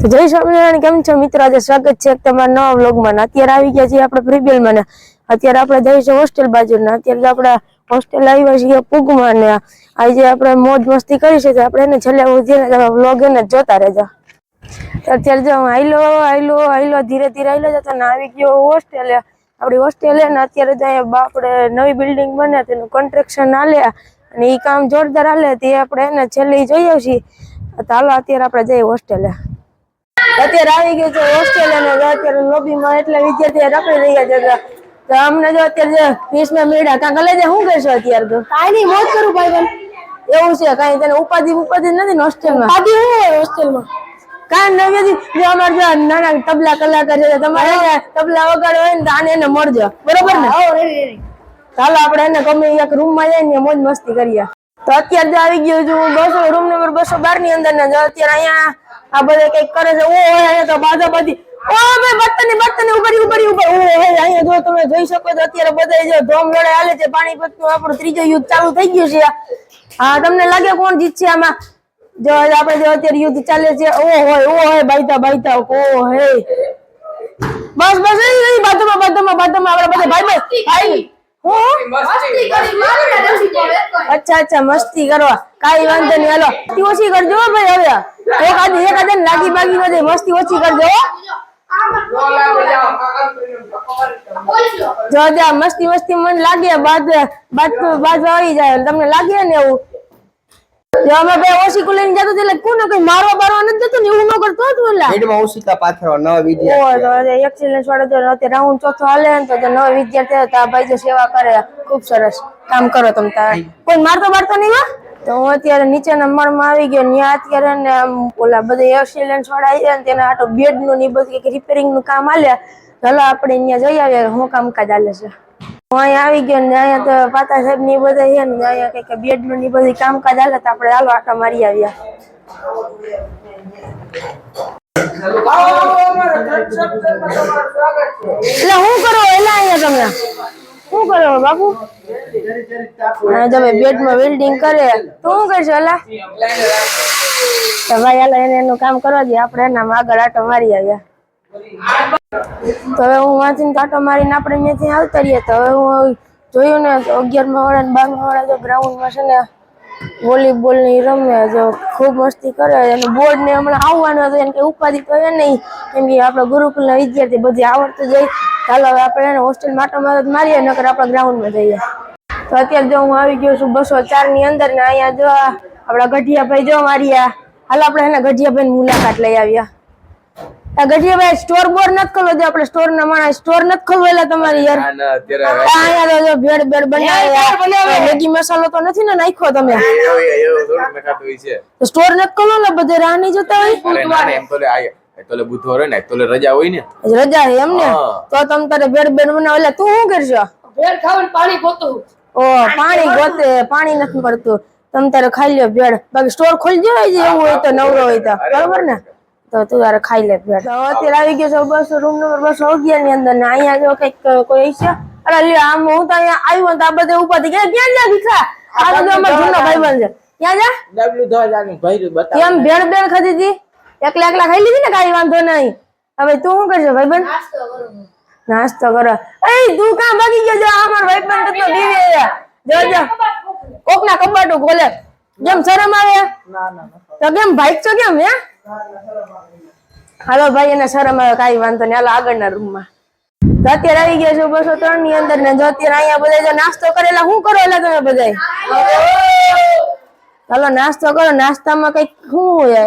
તો જય સ્વામિનારાયણ, કેમ છો? મિત્રો, આજે સ્વાગત છે તમારા નવા વ્લોગમાં. અત્યારે આવી ગયા છીએ આપણે ફ્રીબેલમાં ને. અત્યારે આપણે જઈશું હોસ્ટેલ બાજુ ને અત્યારે આપણા હોસ્ટેલ આવ્યા છીએ પૂગમાં ને. આજે આપણે મોજ મસ્તી કરી છે આપણે એને છેલ્લે ઉધીને વ્લોગ એને જોતા રહેજો. અત્યારે જો આઈલો આઈલો આઈલો ધીરે ધીરે આઈલો જતો ને આવી ગયો હોસ્ટેલે. આપણી હોસ્ટેલે ને અત્યારે તો આપણે નવી બિલ્ડિંગ બને, તેનું કન્સ્ટ્રક્શન હાલે અને એ કામ જોરદાર હાલે, તે આપણે એને છેલ્લે જોઈએ છીએ. તો હાલો, અત્યારે આપણે જઈએ હોસ્ટેલે. અત્યારે આવી ગયું છે હોસ્ટેલ અને અત્યારે લોબીમાં એટલા વિદ્યાર્થીઓ રખડી રહ્યા છે તો- અમને જો અત્યારે જે ફીસના મેળા કાં કલેજે શું કરશો અત્યારે તો? કાંઈ નહીં મોજ કરું ભાઈ એવું છે કાંઈ તને ઉપાધિ ઉપાધિ નથી ને હોસ્ટેલમાં ઉપાધિ હોય હોસ્ટેલમાં કાંઈ નવી નથી જો અમારે જો નાના તબલા કલાકાર છે તમારે તબલા વગાડો હોય ને તો આને એને મળજો. બરોબર ને? ચાલો આપણે એને ગમે એક રૂમમાં જઈને મોજ મસ્તી કરીએ. તો અત્યારે જો આવી ગયો છું બસો રૂમ નંબર બસો બારની અંદર ને અત્યારે અહીંયા આ બધે કંઈક કરે છે. ઓ અહીંયા તો બાજા બધી ઓ ભાઈ બર્તન બર્તન ઉભરી ઉભરી ઉપર ઓ હોય અહીંયા જો તમે જોઈ શકો છો અત્યારે બધા જો ધોમ લડાઈ હાલે છે પાણીપતનું આપણું ત્રીજો યુદ્ધ ચાલુ થઈ ગયું છે હા તમને લાગે કોણ જીતશે આમાં? જો આપણે જો અત્યારે યુદ્ધ ચાલે છે ઓ હોય ઓ હોય બાઈતા બાઈતા ઓ હે. બસ બસ એ એ બાજુમાં બાજુમાં બાજુમાં આપણે બધા ભાઈ ભાઈ ભાઈ. અચ્છા અચ્છા મસ્તી કરવા. કાઈ વાંધો નહીં. હાલો. મસ્તી ઓછી કરજો ભાઈ હવે. એક આદે એક આદે લાગી બાગી બધે મસ્તી ઓછી કરજો. જો ત્યાં મસ્તી મસ્તી મન લાગે બાદ બાદ બાદ આવી જાય તમને લાગે ને એવું? જો અમે બે ઓછી કુલીને જતો એટલે કોને કઈ મારવા બારવા નથી જતો ને એવું ન કરતો હતું એટલે ભીડમાં ઓશિકા પાથરો નવા વિદ્યાર્થી ઓ તો એક્સિલન્સ વાળો જો અત્યારે રાઉન્ડ ચોથો હાલે ને તો જો નવા વિદ્યાર્થી તો આ ભાઈ જે સેવા કરે ખૂબ સરસ. કામ કરો તમે તારે. કોઈ મારતો બારતો નહીં હો? તો હું અત્યારે નીચેના મળમાં આવી ગયો ત્યાં અત્યારે ને આમ ઓલા બધા વાળા આવી ગયા તેના આટો બેડનું ને બધું કંઈક રિપેરિંગનું કામ હાલે ચાલો આપણે અહીંયા જઈ આવીએ હું કામકાજ હાલે છે. હું અહીંયા આવી ગયો ને અહીંયા તો પાતા સાહેબની બધા છે ને અહીંયા કંઈક બેડનું ની બધી કામકાજ હાલે તો આપણે હાલો આટા મારી આવ્યા એટલે હું કરો? એલા અહીંયા તમે. શું કરો બાપુ? અને તમે બેડમાં વેલ્ડિંગ કરે, તો શું કરશો અલા? ભાઈ, અલા, એને એનું કામ કરવા દે, આપણે એના આગળ આટો મારી આવ્યા. તો હવે હું વાંચીને આટો મારીને આપણે અહીંયાથી આવતા રહીએ તો હવે હું જોયું ને અગિયારમાં વાળા ને બારમા વાળા જો ગ્રાઉન્ડમાં છે ને વોલીબોલની રમે, જો ખૂબ મસ્તી કરે, અને બોર્ડ ને હમણાં આવવાનું હતું એને કે ઉપાધિ તો એ નહીં. કેમ કે આપણા ગુરુકુલ ના વિદ્યાર્થી બધી આવડતું જાય ચાલો હવે આપણે એને હોસ્ટેલ માટો મારીએ નકર આપણે ગ્રાઉન્ડમાં જઈએ તો અત્યારે જો હું આવી ગયો છું બસો ચારની અંદર ને અહીંયા જો આપડા આપણા ગઢિયાભાઈ જો માર્યા હાલ આપણે એના ગઢિયાભાઈ મુલાકાત લઈ આવ્યા આ ગઢિયાભાઈ સ્ટોર બોર નથી ખોલવો દે આપણે સ્ટોર ના માણસ સ્ટોર નથી ખોલવેલા તમારી યાર અહીંયા તો ભેળ ભેળ બનાવ્યા મેગી મસાલો તો નથી ને નાખ્યો તમે સ્ટોર નથી ખોલો ને બધે રાહ નહીં જોતા હોય અરે ના રે, એમ તો લે આ એ તો લે બુધવાર હોય ને. એટલે રજા હોય ને રજા હોય એમ ને તો તમ તારે ભેળ બેડ મને એટલે તું શું કરશો? ભેળ ખાવાનું પાણી ગોતું. ઓ પાણી ગોતે પાણી નથી પડતું તમ તારે ખાઈ લ્યો ભેળ. બાકી સ્ટોર ખોલી હોય છે એવું હોય તો નવરો હોય તો. બરોબર ને? તો તું તારે ખાઈ લે ભેળ. તો અત્યારે આવી ગયો છો બસ રૂમ નંબર બસો અગિયારની અંદર ને અહીંયા જો કંઈક કોઈ છે અરે લ્યો આમ હું તો અહીંયા આવ્યો ને તો આ બધે ઊભા થઈ ગયા. ક્યાં જા દીકરા? આ બધો અમારો જૂનો ભાઈબંધ છે. ક્યાં જા? ડબલ્યુ ધોવા જાનું ભર્યું બતા કેમ ભેળ ભેળ ખાધી હતી? એકલા એકલા ખાઈ લીધી ને કઈ વાંધો નહીં. હવે તું શું કરજો ભાઈબંધ? નાસ્તો નાસ્તો કરો. એ તું કાં બગી ગયો? જો અમાર ભાઈબંધ તો દીવે જો જો. કોકના કબાટું ખોલે. કેમ શરમ આવે? તો કેમ ભાઈ છો કેમ હે? હાલો ભાઈ એને શરમ આવે કઈ વાંધો નહીં. હાલો આગળના રૂમમાં. તો અત્યારે આવી ગયા છો બસો ત્રણની અંદર ને જો અત્યારે અહીંયા બધા જો નાસ્તો કરેલા શું કરો એટલે તમે બધા હાલો નાસ્તો કરો. નાસ્તામાં કંઈક શું હોય?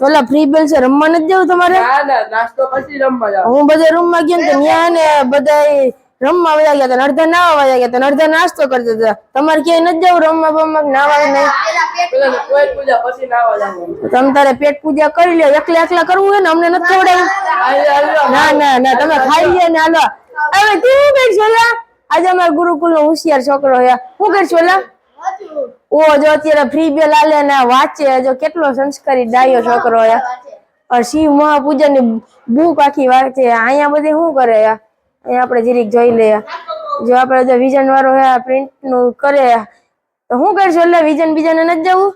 ઓલા ફ્રી બેલ છે રમવા નથી જવું તમારે? હું બધા રૂમમાં ગયો ને ત્યાં ને બધા રમવા વયા ગયા હતા અડધા નાવા વયા ગયા હતા અડધા નાસ્તો કરતા હતા. તમારે ક્યાંય નથી જવું રમવા બમવા નાવા નહીં? કોઈ પૂજા પછી નાવા જાવ તો તમે તારે પેટ પૂજા કરી લ્યો એકલા એકલા કરવું હોય ને અમને નથી ખવડાવ્યું ના ના ના તમે ખાઈ લે ને હાલો. હવે તું કઈ છોલા લા આજે અમારા ગુરુકુલ નો હોશિયાર છોકરો છે. શું કઈ લા ઓ જો અત્યારે ફ્રી બેલ આલે ને વાંચે જો કેટલો સંસ્કારી ડાયો છોકરો શિવ મહાપૂજનની બુક આખી વાંચે. અહીંયા બધી શું કરે? અહીંયા આપણે જીરીક જોઈ લઈએ. જો આપણે જો વિઝન વાળો હે પ્રિન્ટનું કરે. તો શું કરશું? એટલે વિઝન બીજાને નથી જવું?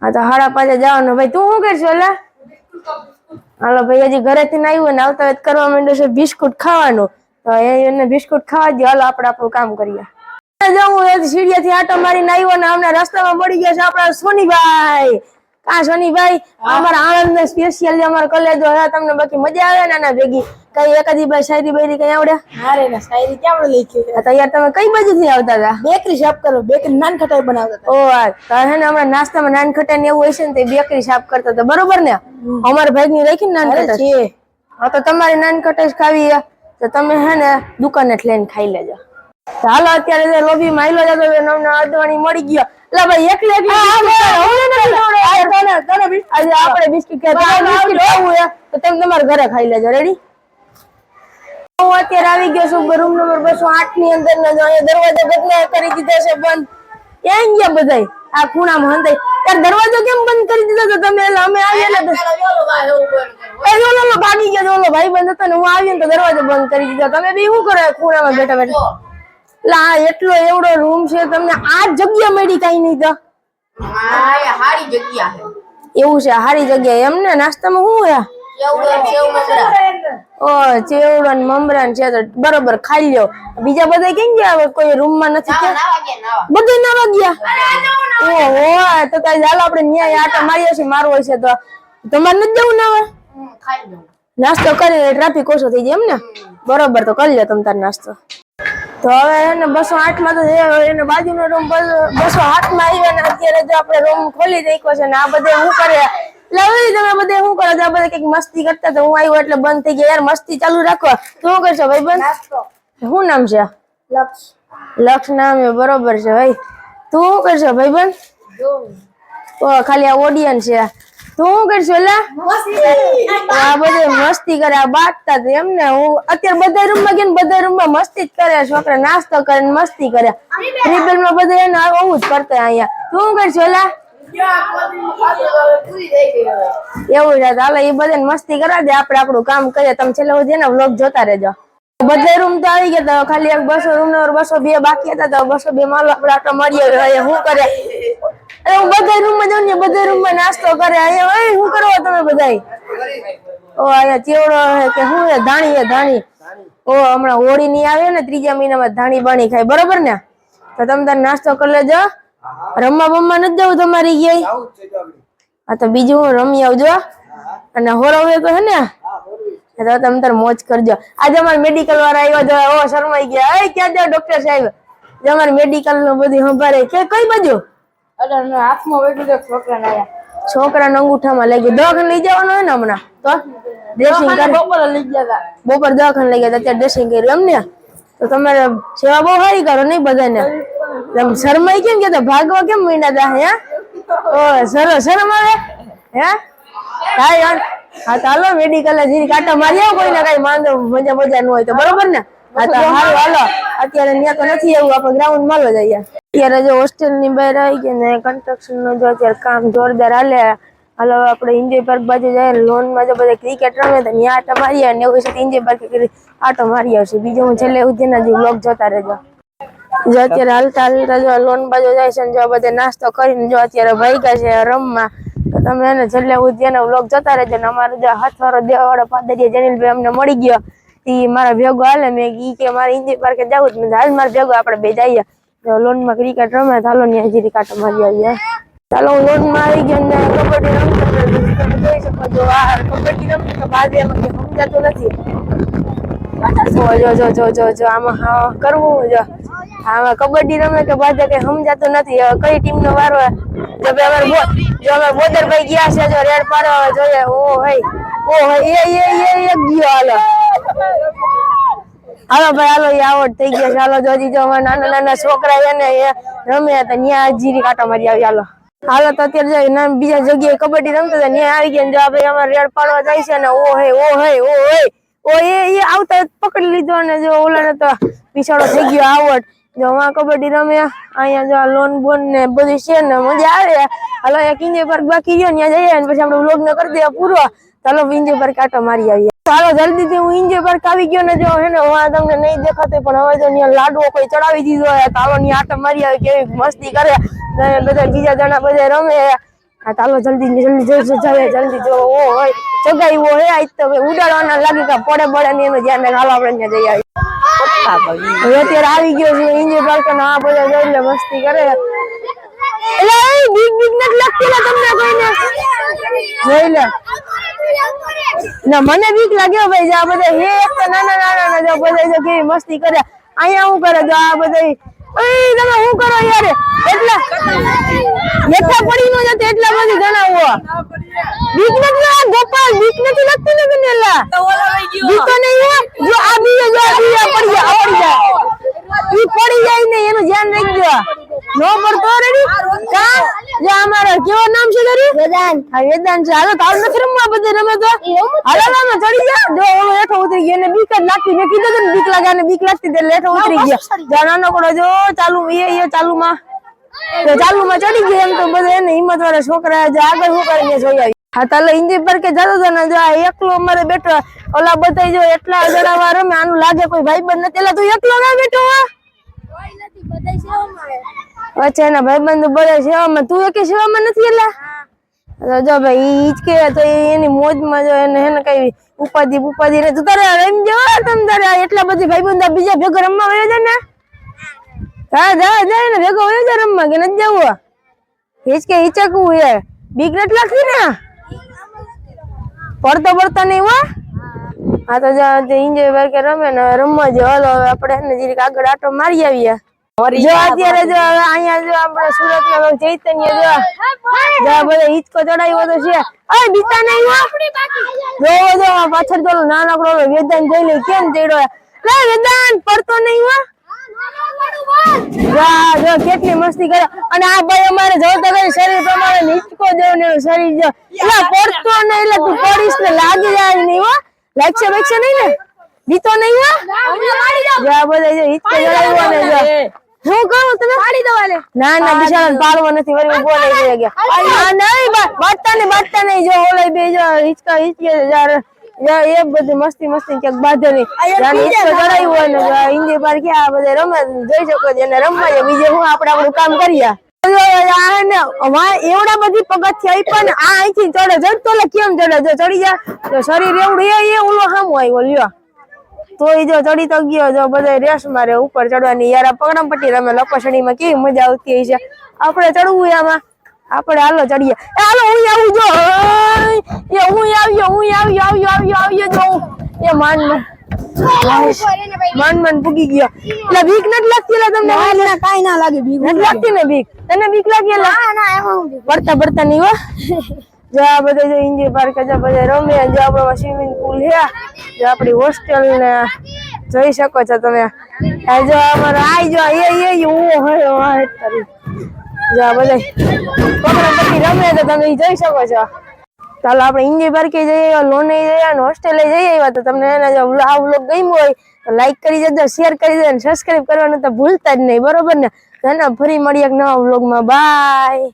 હા તો હાડા પાસે જવાનું. ભાઈ તું શું કરશો? એટલે હાલો ભાઈ હજી ઘરેથી ને આવ્યું ને આવતા વેત કરવા માંડ્યું છે બિસ્કુટ ખાવાનું. તો એને બિસ્કુટ ખાવા દે હાલો આપણે આપણું કામ કરીએ. જવું એ સીડીએથી આટો મારીને આવ્યો ને અમને રસ્તામાં મળી ગયા છે આપણા સોનીભાઈ. કા સોનીભાઈ? અમારા આણંદ ને સ્પેશિયલ અમારા કોલેજ હોય તમને બાકી મજા આવે ને આના ભેગી? કઈ એકાદી ભાઈ શાયરી બાયરી કઈ આવડે? અરે ના શાયરી ક્યાં લખ્યું તૈયાર યાર તમે કઈ બાજુથી આવતા હતા? બેકરી શોપ કરો બેકરી નાન ખટાઈ બનાવતા ઓ તો હે ને હમણાં નાસ્તામાં નાન ખટાઈ ને એવું હોય છે ને તે બેકરી સાફ કરતા હતા. બરોબર ને? અમારા ભાઈ ની રાખી નાન ખટાઈ છે. હા તો તમારી નાન ખટાઈ ખાવી તો તમે હે ને દુકાને જ લઈને ખાઈ લેજો. હાલો અત્યારે જે લોબી માં આયલો જતો હતો ને અમને અડધવાણી મળી ગયો. લે ભાઈ એકલી એકલી આજે આપણે બિસ્કિટ ખાવું છે? તો તમે તમારા ઘરે ખાઈ લેજો રેડી હું અત્યારે આવી ગયો છું રૂમ નંબર બસો આઠની અંદર ને જો અહીંયા દરવાજો બદલે કરી દીધો છે બંધ. ક્યાં ગયા બધાય? આ ખૂણામાં હંતાઈ યાર દરવાજો કેમ બંધ કરી દીધો તો તમે? એટલે અમે આવ્યા એટલે એ ઓલો ભાગી ગયો ઓલો ભાઈ બંધ હતો ને હું આવી ને તો દરવાજો બંધ કરી દીધો. તમે બી શું કરો ખૂણામાં બેઠા બેઠા? એટલે આ એટલો એવડો રૂમ છે તમને આ જગ્યા મળી કઈ નહીં તો. હારી જગ્યા છે. એવું છે હારી જગ્યા. એમ ને નાસ્તામાં શું હે કેવડો સેવ મમરા. ઓ ચેવડો ને મમરા ને છે બરોબર ખાઈ લ્યો. બીજા બધા કેમ ગયા હવે? કોઈ રૂમમાં નથી બધે નાવા ગયા? ઓહો તો કઈ ચાલો આપણે ન્યાય આટા મારીએ છે મારવો છે તો. તમારે નથી જવું ના હવે નાસ્તો કરીને ટ્રાફિક ઓછો થઈ જાય એમ ને? બરોબર તો કરી લો તમ તાર નાસ્તો. તો હવે એને બસો આઠમાં તો એને બાજુનો રૂમ બસો આઠમાં આવ્યો ને અત્યારે જો આપણે રૂમ ખોલી નાખ્યો છે ને આ બધે શું કરે? એટલે હવે તમે બધે શું કરો છો? આ બધે કંઈક મસ્તી કરતા તો હું આવ્યો એટલે બંધ થઈ ગયા. યાર મસ્તી ચાલુ રાખો. તો શું કરશો ભાઈ બંધ? શું નામ છે? લક્ષ. લક્ષ નામ એ બરોબર છે ભાઈ. તું શું કરશો ભાઈ બંધ? ખાલી આ ઓડિયન્સ છે. તું શું કરશો આ બધે મસ્તી કરે આ બાટતા તો એમ ને હું અત્યારે બધા રૂમમાં ગયા બધા રૂમમાં મસ્તી જ કરે છોકરા નાસ્તો કરે ને મસ્તી કરે. ટ્રિબલમાં બધા એને આવું જ કરતા અહીંયા. તું શું કરશો એલા એવું છે હાલો એ બધાને મસ્તી કરા દે આપણે આપણું કામ કરીએ. તમે છેલ્લે સુધી ને વ્લોગ જોતા રહેજો. બધા રૂમ તો આવી ગયા તો ખાલી એક બસો રૂમ નંબર બસો બે બાકી હતા તો બસો બે માલ આપણે આટો મળીએ શું કરે અરે હું બધા રૂમમાં જાઉં ને બધા રૂમમાં નાસ્તો કરે. અહીંયા ઓય શું કરો તમે બધાય? ઓ, અહીંયા ચેવડો કે શું હે ધાણી હે ધાણી. ઓ, હમણાં હોળી ની આવે ને ત્રીજા મહિનામાં ધાણી બાણી ખાય. બરોબર ને? તો તમે તાર નાસ્તો કરી લેજો. રમવા બમવા નથી જવું તમારી ક્યાંય? હા, તો બીજું હું રમી આવજો. અને હોરવે તો હે ને? તો તમે તાર મોજ કરજો. આજે અમારે મેડિકલ વાળા આવ્યા જો ઓ, શરમાઈ ગયા. એ, ક્યાં જાવ ડોક્ટર સાહેબ? અમારે મેડિકલનું બધું સંભાળે. કે કઈ બાજુ? છોકરા અંગૂઠામાં લઈ ગયો. દવાખાને લઈ જવાનો હોય ને હમણાં? તો ડ્રેસિંગ બપોરે લઈ ગયા બપોર દવાખાને લઈ ગયા અત્યારે ડ્રેસિંગ કર્યું એમ ને તો તમારે સેવા બહુ સારી કરો નહીં બધાને? શરમાઈ કેમ કે ભાગવા કેમ મીંડા તા હે ઓ સર શરમ આવે? હે? હા હા હાલો મેડિકલ જીરી કાંટા મારી આવો કોઈને કઈ માંદો મજા મજા ન હોય તો. બરોબર ને? હા તો હાલો હાલો. અત્યારે ત્યાં તો નથી એવું આપણે ગ્રાઉન્ડમાં લો જઈએ અત્યારે હોસ્ટેલની બહાર આવી ગયા ને કન્સ્ટ્રક્શનનું જો અત્યારે કામ જોરદાર હાલે. હાલો, આપણે એન્જોય પાર્ક બાજુ જાય લોનમાં જો બધા ક્રિકેટ રમે તો ત્યાં આટો મારી આવે ને એવું છે ઇન્જોય પાર્ક આટો મારી આવશે. બીજું હું છેલ્લે ઉદ્યાના જે બ્લોગ જોતા રહેજો. જો અત્યારે હાલતા હાલતા જો લોન બાજુ જાય છે જો બધા નાસ્તો કરીને જો અત્યારે ભાગ્યા છે રમવા, તો તમે એને છેલ્લે ઉદ્યાના વ્લોગ જોતા રહેજો ને, અમારો જો હાથવાળો દેવાવાળો પાદરિયા જનીલભાઈ અમને મળી ગયો. ઈ મારા ભેગો હાલે મેં ઈ કે મારે ઇન્જોય પાર્કે જવું જ મેં હાલ મારા ભેગો આપણે બે જઈએ. લોનમાં ક્રિકેટ રમે, ચાલો ત્યાં જીરી કાંટો મારી આવીએ. ચાલો હું લોનમાં આવી ગયો ને કબડ્ડી રમતો જોઈ શકો છો, આ કબડ્ડી રમતો તો બાજરીમાં કે નથી. જો જો જો જો જો આમાં કરવું જો આમાં કબડ્ડી રમે કે બાજુ કઈ સમજાતું નથી. કઈ ટીમ નો વારો જો ભાઈ અમારે જો અમે બોદરભાઈ ગયા છે, જો રેડ પાડવા જોઈએ. ઓ હઈ ઓ હઈ એ એ એ, ગયો હાલો. હાલો ભાઈ, હાલો એ આવડ થઈ ગયા હાલો જો જો અમારા નાના નાના છોકરા એને એ રમે હતા ત્યાં જીરી કાંટો મારી આવી, હાલો. હાલો, તો અત્યારે જો બીજા જગ્યાએ કબડ્ડી રમતા હતા ત્યાં આવી ગયા જો ભાઈ અમારે રેડ પાડવા જાય છે ને, ઓ હે ઓ હે ઓ હે. ઓ, એ એ આવતા પકડી લીધો ને, જો ઓલાને તો પીછાડો થઈ ગયો આવડ. જો અમારે કબડ્ડી રમ્યા અહીંયા જો લોન બોન ને બધું છે ને, મજા આવે. હાલો, અહીંયા કિંજે પાર્ક બાકી ગયો ત્યાં જઈએ ને, પછી આપણે વ્લોગ ને કરી દઈએ પૂરો. ચાલો ઇન્જોય પર કાંટો મારી આવીએ ચાલો જલ્દીથી હું ઇન્જોય પર આવી ગયો ને જો હે ને હું તમને નહીં દેખાતો પણ હવે જો લાડવો કોઈ ચડાવી દીધો તાલો ની આટો મારી આવે કેવી મસ્તી કરે બધા બીજા જણા બધા રમે હા ચાલો જલ્દી જલ્દી જલ્દી જલ્દી જલ્દી જો ઓ હોય જગાઈ હે આજ તો ઉડાડવાના લાગે કે પડે પડે ને એનું ધ્યાન. હાલો આપણે ત્યાં જઈ આવી અત્યારે આવી ગયો છે ઇન્જિન પાર્ક ને બધા મસ્તી કરે એટલે બીક બીક નથી જોઈ લે ના, મને બીક લાગ્યો ભાઈ આ બધા હે તો નાના નાના જો બધા જો કેવી મસ્તી કરે. અહીંયા હું કરે જો આ બધા? ઓય તમે હું કરો યાર? એટલા હેઠા પડી નો જતો એટલા બધી હો બીક નથી આ ગોપાલ, બીક નથી લાગતી ને તને એલા બીક તો નહીં જો આ બીજો, જો આ બીજો પડી જાય પડી જાય. ઈ પડી જાય ને એનું ધ્યાન રાખજો. નો મળતો રેડી? કા? જે અમારો કેવો નામ છે તારું? વેદાંત. હા વેદાંત છે. હાલો તારું નથી રમવા બધે રમે તો? હાલો હાલો ચડી જા. જો ઓલો હેઠો ઉતરી ગયો ને બીક જ લાગતી. મેં કીધું ને બીક લાગે ને બીક લાગતી એટલે હેઠો ઉતરી ગયો. જો નાનો પડો જો ચાલુ એ એ ચાલુ માં તો ચાલુ માં ચડી ગયો એમ તો બધા એને હિંમત વાળા છોકરા જે આગળ શું કરીને જોઈ આવી હા તાલે હિન્દી પર કે જતો હતો ને જો એકલો અમારે બેઠો ઓલા બધા જો એટલા જણાવા રમે આનું લાગે કોઈ ભાઈ બંધ નથી. એટલે તું એકલો ના બેઠો હો. અચ્છા એના ભાઈબંધ બધા સેવામાં, તું એકે સેવામાં નથી એટલે જો ભાઈ, ઈ જ કે, તો એની મોજમાં જો એને હેને કઈ ઉપાધિ ઉપાધિ ને તું તારે એમ જો, તમ તારે એટલા બધી ભાઈબંધ બીજા ભેગો રમવા વયો જાય ને? હા, જા જાય ને ભેગો વયો જાય રમવા, કે નથી જવું? હિચ કે હિચકવું યાર બીક નથી લાગતી ને? પડતો પડતો નહીં હો? હા, તો જા એન્જોય વાર કે રમે ને રમવા જો હાલો, હવે આપણે એને જરીક આગળ આટો મારી આવીએ. જો અત્યારે જો અહીંયા જો આપણે સુરત ના ચૈતન્ય જો જો આ હિચકો ચડાવ્યો તો છે. અરે બીતા નહીં જો જો પાછળ તો નાનકડો ઓલો જોઈ લે કેમ ચડ્યો લે વેદાંત પડતો નહીં હો. જા જો કેટલી મસ્તી કરે. અને આ ભાઈ અમારે જોતા કરી શરીર પ્રમાણે નીચકો દેવ ને એવું શરીર જો. એટલે પડતો ને એટલે તું પડીશ ને લાગી જાય નહીં હો. લાગશે બેગશે નહીં ને? બીતો નહીં હો? જો બધા જો હિચકો ચડાવ્યો ને જો. હું કહું તમે પાડી દો વાલે ના ના બિચારા પાડવો નથી વરી ઊભો નહીં ગયા. આ નહીં બાટતા ને બાટતા નહીં. જો ઓલે બે જો હિચકા હિચકે યાર એ બધી મસ્તી મસ્તી ક્યાંક બાંધે નહીં. હિચકો ચડાવ્યું હોય ને જો ઇન્જી પાર કે આ બધા રમે જોઈ શકો છો એને રમવા બીજે હું આપણે આપણું કામ કરીએ. એવડા બધી પગથિયા આપ્યા ને આ અહીંથી ચડે છે તો લે કેમ ચડે? જો ચડી જા શરીર એવડું એ એ ઓલો સામો આવ્યો લ્યો. તો ઈ જો ચડી તો ગયો જો બધા રેસ મારે ઉપર ચડવાની. યાર પગડમ પટ્ટી રમે લપસણીમાં કેવી મજા આવતી છે. આપણે ચડવું આમાં. આપણે હાલો ચડીએ. એ હાલો હું આવું જો. એ હું આવ્યો હું આવ્યો આવ્યો આવ્યો આવ્યો જો. એ માન માન મન પૂગી ગયો. એટલે બીક નથી લાગતી એટલે તમને? કાઈ ના લાગે બીક નથી લાગતી ને બીક તને બીક લાગી એટલે પડતા પડતા નહીં હો. જો આ બધા જો ઇન્જિન પાર્ક જો બધા રમે જો આપણો સ્વિમિંગ પુલ છે, જો આપણી હોસ્ટેલ ને જોઈ શકો છો તમે. આ જો અમારે આઈ જો એ એ હું હોય હા તારી. જો આ પકડા પકડી રમે તો તમે જોઈ શકો છો. ચાલો આપણે ઇન્ડિયા પાર્કે જઈએ, લોને જઈએ અને હોસ્ટેલે જઈએ આવ્યા તો તમને એના જો આ વ્લોગ ગમ્યો હોય, તો લાઈક કરી દેજો શેર કરી દેજો અને સબસ્ક્રાઇબ કરવાનું તો ભૂલતા જ નહીં, બરોબર ને? તો ફરી મળીએ એક નવા વ્લોગમાં બાય